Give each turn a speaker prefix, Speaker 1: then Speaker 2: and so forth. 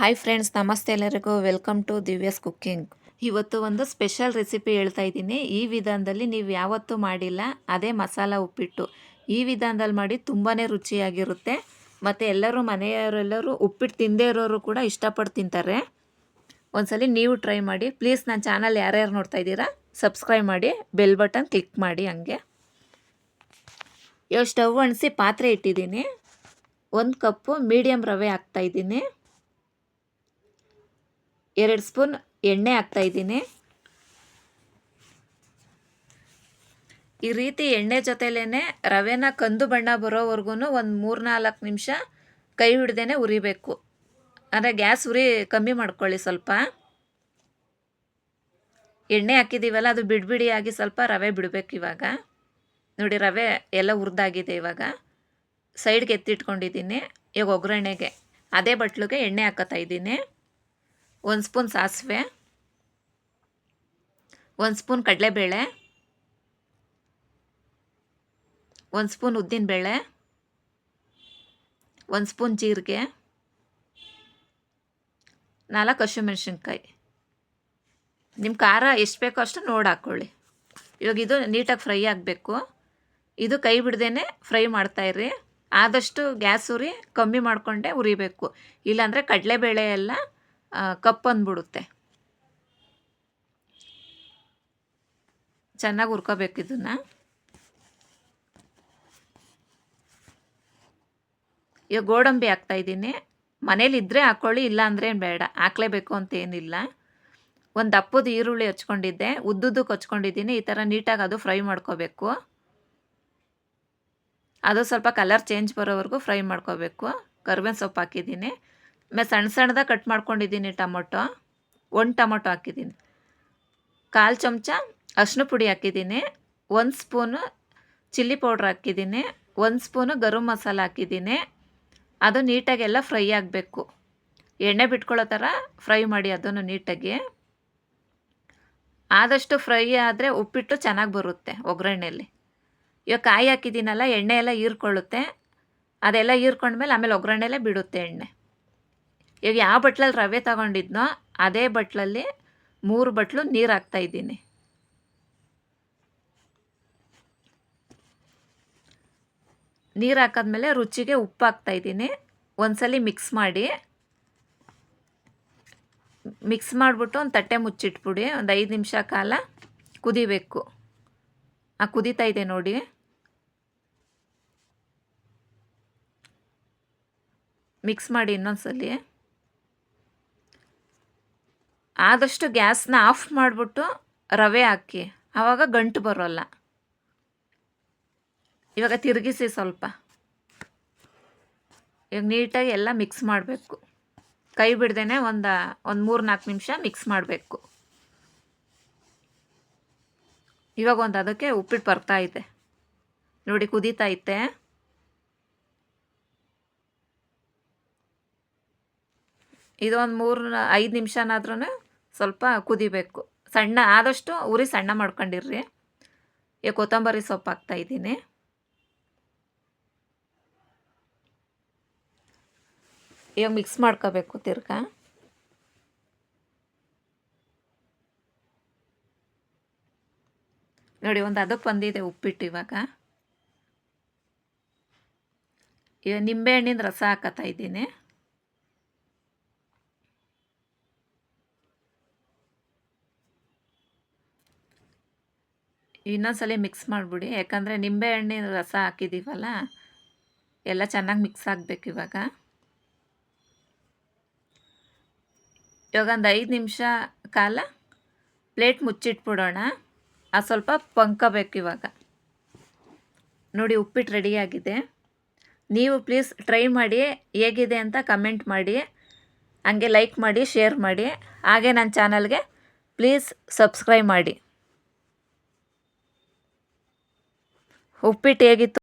Speaker 1: Hi friends ನಮಸ್ತೆ ಎಲ್ಲರಿಗೂ. Welcome to ದಿವ್ಯಸ್ cooking ಇವತ್ತು ಒಂದು ಸ್ಪೆಷಲ್ ರೆಸಿಪಿ ಹೇಳ್ತಾ ಇದ್ದೀನಿ. ಈ ವಿಧಾನದಲ್ಲಿ ನೀವು ಯಾವತ್ತೂ ಮಾಡಿಲ್ಲ, ಅದೇ ಮಸಾಲ ಉಪ್ಪಿಟ್ಟು. ಈ ವಿಧಾನದಲ್ಲಿ ಮಾಡಿ ತುಂಬಾ ರುಚಿಯಾಗಿರುತ್ತೆ. ಮತ್ತು ಎಲ್ಲರೂ ಮನೆಯವರೆಲ್ಲರೂ ಉಪ್ಪಿಟ್ಟು ತಿಂದೇ ಇರೋರು ಕೂಡ ಇಷ್ಟಪಟ್ಟು ತಿಂತಾರೆ. ಒಂದ್ಸಲಿ ನೀವು ಟ್ರೈ ಮಾಡಿ. ಪ್ಲೀಸ್ ನನ್ನ ಚಾನಲ್ ಯಾರ್ಯಾರು ನೋಡ್ತಾ ಇದ್ದೀರಾ ಸಬ್ಸ್ಕ್ರೈಬ್ ಮಾಡಿ. ಬೆಲ್ ಬಟನ್ ಕ್ಲಿಕ್ ಮಾಡಿ ಹಂಗೆ. ಇವಾಗ ಸ್ಟವ್ ಅಣಿಸಿ ಪಾತ್ರೆ ಇಟ್ಟಿದ್ದೀನಿ. ಒಂದು ಕಪ್ಪು ಮೀಡಿಯಮ್ ರವೆ ಹಾಕ್ತಾಯಿದ್ದೀನಿ ಎರಡು ಸ್ಪೂನ್ ಎಣ್ಣೆ ಹಾಕ್ತಾಯಿದ್ದೀನಿ ಈ ರೀತಿ ಎಣ್ಣೆ ಜೊತೆಲೇ ರವೆನ ಕಂದು ಬಣ್ಣ ಬರೋವರೆಗೂ ಒಂದು ಮೂರು ನಾಲ್ಕು ನಿಮಿಷ ಕೈ ಹಿಡ್ದೇ ಉರಿಬೇಕು. ಅಂದರೆ ಗ್ಯಾಸ್ ಉರಿ ಕಮ್ಮಿ ಮಾಡ್ಕೊಳ್ಳಿ ಸ್ವಲ್ಪ. ಎಣ್ಣೆ ಹಾಕಿದ್ದೀವಲ್ಲ ಅದು ಬಿಡಿಬಿಡಿಯಾಗಿ ಸ್ವಲ್ಪ ರವೆ ಬಿಡಬೇಕು ಇವಾಗ. ನೋಡಿ, ರವೆ ಎಲ್ಲ ಹುರಿದಾಗಿದೆ ಇವಾಗ. ಸೈಡ್ಗೆ ಎತ್ತಿಟ್ಕೊಂಡಿದ್ದೀನಿ ಈಗ ಒಗ್ಗರಣೆಗೆ. ಅದೇ ಬಟ್ಲಿಗೆ ಎಣ್ಣೆ ಹಾಕೋತಾ ಇದ್ದೀನಿ. ಒಂದು ಸ್ಪೂನ್ ಸಾಸಿವೆ, ಒಂದು ಸ್ಪೂನ್ ಕಡಲೆಬೇಳೆ, ಒಂದು ಸ್ಪೂನ್ ಉದ್ದಿನಬೇಳೆ, ಒಂದು ಸ್ಪೂನ್ ಜೀರಿಗೆ, ನಾಲ್ಕು ಹಸಿಮೆಣ್ಸಿನ್ಕಾಯಿ ನಿಮ್ಮ ಖಾರ ಎಷ್ಟು ಬೇಕೋ ಅಷ್ಟು ನೋಡಿ ಹಾಕ್ಕೊಳ್ಳಿ ಇವಾಗ ಇದು ನೀಟಾಗಿ ಫ್ರೈ ಆಗಬೇಕು. ಇದು ಕೈ ಬಿಡ್ದೇ ಫ್ರೈ ಮಾಡ್ತಾಯಿರಿ ಆದಷ್ಟು ಗ್ಯಾಸ್ ಉರಿ ಕಮ್ಮಿ ಮಾಡಿಕೊಂಡೆ ಉರಿಬೇಕು. ಇಲ್ಲಾಂದರೆ ಕಡಲೆಬೇಳೆ ಎಲ್ಲ ಕಪ್ ಅಂದ್ಬಿಡುತ್ತೆ. ಚೆನ್ನಾಗಿ ಹುರ್ಕೋಬೇಕು ಇದನ್ನು. ಈಗ ಗೋಡಂಬಿ ಹಾಕ್ತಾಯಿದ್ದೀನಿ ಮನೇಲಿದ್ದರೆ ಹಾಕ್ಕೊಳ್ಳಿ ಇಲ್ಲ ಅಂದರೆ ಬೇಡ. ಹಾಕ್ಲೇಬೇಕು ಅಂತ ಏನಿಲ್ಲ. ಒಂದು ದಪ್ಪದ ಈರುಳ್ಳಿ ಹಚ್ಕೊಂಡಿದ್ದೆ. ಉದ್ದುದ್ದಕ್ಕೆ ಹಚ್ಕೊಂಡಿದ್ದೀನಿ. ಈ ಥರ ನೀಟಾಗಿ ಅದು ಫ್ರೈ ಮಾಡ್ಕೋಬೇಕು. ಅದು ಸ್ವಲ್ಪ ಕಲರ್ ಚೇಂಜ್ ಬರೋವರೆಗೂ ಫ್ರೈ ಮಾಡ್ಕೋಬೇಕು. ಕರ್ಬೇವಿನ ಸೊಪ್ಪು ಹಾಕಿದ್ದೀನಿ. ಆಮೇಲೆ ಸಣ್ಣ ಸಣ್ಣದಾಗ ಕಟ್ ಮಾಡ್ಕೊಂಡಿದ್ದೀನಿ ಟೊಮೊಟೊ. ಒಂದು ಟೊಮೊಟೊ ಹಾಕಿದ್ದೀನಿ. ಕಾಲು ಚಮಚ ಅರ್ಶಿನ ಪುಡಿ ಹಾಕಿದ್ದೀನಿ. ಒಂದು ಸ್ಪೂನು ಚಿಲ್ಲಿ ಪೌಡ್ರ್ ಹಾಕಿದ್ದೀನಿ. ಒಂದು ಸ್ಪೂನು ಗರಂ ಮಸಾಲ ಹಾಕಿದ್ದೀನಿ. ಅದು ನೀಟಾಗೆಲ್ಲ ಫ್ರೈ ಆಗಬೇಕು. ಎಣ್ಣೆ ಬಿಟ್ಕೊಳ್ಳೋ ಥರ ಫ್ರೈ ಮಾಡಿ ಅದನ್ನು ನೀಟಾಗಿ. ಆದಷ್ಟು ಫ್ರೈ ಆದರೆ ಉಪ್ಪಿಟ್ಟು ಚೆನ್ನಾಗಿ ಬರುತ್ತೆ ಒಗ್ಗರಣೆಯಲ್ಲಿ. ಇವಾಗ ಕಾಯಿ ಹಾಕಿದ್ದೀನಲ್ಲ ಎಣ್ಣೆ ಎಲ್ಲ ಹೀರ್ಕೊಳ್ಳುತ್ತೆ. ಅದೆಲ್ಲ ಹೀರ್ಕೊಂಡ್ಮೇಲೆ ಆಮೇಲೆ ಒಗ್ಗರಣೆಲ್ಲೇ ಬಿಡುತ್ತೆ ಎಣ್ಣೆ. ಈಗ ಯಾವ ಬಟ್ಲಲ್ಲಿ ರವೆ ತಗೊಂಡಿದ್ನೋ ಅದೇ ಬಟ್ಲಲ್ಲಿ ಮೂರು ಬಟ್ಲು ನೀರು ಹಾಕ್ತಾಯಿದ್ದೀನಿ ನೀರು ಹಾಕಾದ್ಮೇಲೆ ರುಚಿಗೆ ಉಪ್ಪು ಹಾಕ್ತಾಯಿದ್ದೀನಿ ಒಂದ್ಸಲಿ ಮಿಕ್ಸ್ ಮಾಡಿ. ಮಿಕ್ಸ್ ಮಾಡಿಬಿಟ್ಟು ಒಂದು ತಟ್ಟೆ ಮುಚ್ಚಿಟ್ಬಿಡಿ. ಒಂದು ಐದು ನಿಮಿಷ ಕಾಲ ಕುದಿಬೇಕು. ಆ ಕುದೀತಾ ಇದೆ ನೋಡಿ. ಮಿಕ್ಸ್ ಮಾಡಿ ಇನ್ನೊಂದ್ಸಲಿ. ಆದಷ್ಟು ಗ್ಯಾಸ್ನ ಆಫ್ ಮಾಡಿಬಿಟ್ಟು ರವೆ ಹಾಕಿ. ಆವಾಗ ಗಂಟು ಬರೋಲ್ಲ. ಇವಾಗ ತಿರುಗಿಸಿ ಸ್ವಲ್ಪ. ಇವಾಗ ನೀಟಾಗಿ ಎಲ್ಲ ಮಿಕ್ಸ್ ಮಾಡಬೇಕು. ಕೈ ಬಿಡ್ದೇ ಒಂದು ಒಂದು ಮೂರು ನಾಲ್ಕು ನಿಮಿಷ ಮಿಕ್ಸ್ ಮಾಡಬೇಕು. ಇವಾಗ ಒಂದು ಅದಕ್ಕೆ ಉಪ್ಪಿಟ್ಟು ಬರ್ತಾ ಇದೆ. ನೋಡಿ ಕುದೀತಾ ಐತೆ. ಇದು ಒಂದು ಮೂರು ಐದು ನಿಮಿಷನಾದ್ರೂ ಸ್ವಲ್ಪ ಕುದಿಬೇಕು. ಸಣ್ಣ ಆದಷ್ಟು ಉರಿ ಸಣ್ಣ ಮಾಡ್ಕೊಂಡಿರ್ರಿ. ಈಗ ಕೊತ್ತಂಬರಿ ಸೊಪ್ಪು ಹಾಕ್ತಾಯಿದ್ದೀನಿ ಈಗ ಮಿಕ್ಸ್ ಮಾಡ್ಕೋಬೇಕು ತಿರ್ಗಾ. ನೋಡಿ, ಒಂದು ಅದಕ್ಕೆ ಬಂದಿದೆ ಉಪ್ಪಿಟ್ಟು ಇವಾಗ. ಈಗ ನಿಂಬೆಹಣ್ಣಿನ ರಸ ಹಾಕತ್ತಾ ಇದ್ದೀನಿ. ಇನ್ನೊಂದ್ಸಲ ಮಿಕ್ಸ್ ಮಾಡಿಬಿಡಿ. ಯಾಕಂದರೆ ನಿಂಬೆಹಣ್ಣಿನ ರಸ ಹಾಕಿದ್ದೀವಲ್ಲ ಎಲ್ಲ ಚೆನ್ನಾಗಿ ಮಿಕ್ಸ್ ಆಗಬೇಕು ಇವಾಗ. ಇವಾಗ ಒಂದು ಐದು ನಿಮಿಷ ಕಾಲ ಪ್ಲೇಟ್ ಮುಚ್ಚಿಟ್ಬಿಡೋಣ. ಅದು ಸ್ವಲ್ಪ ಪಂಕಬೇಕು ಇವಾಗ. ನೋಡಿ, ಉಪ್ಪಿಟ್ಟು ರೆಡಿಯಾಗಿದೆ ನೀವು ಪ್ಲೀಸ್ ಟ್ರೈ ಮಾಡಿ, ಹೇಗಿದೆ ಅಂತ ಕಮೆಂಟ್ ಮಾಡಿ, ಹಂಗೆ ಲೈಕ್ ಮಾಡಿ ಶೇರ್ ಮಾಡಿ. ಹಾಗೆ ನನ್ನ ಚಾನಲ್ಗೆ ಪ್ಲೀಸ್ ಸಬ್ಸ್ಕ್ರೈಬ್ ಮಾಡಿ. ಉಪ್ಪಿಟ್ಟು ಹೇಗಿತ್ತು?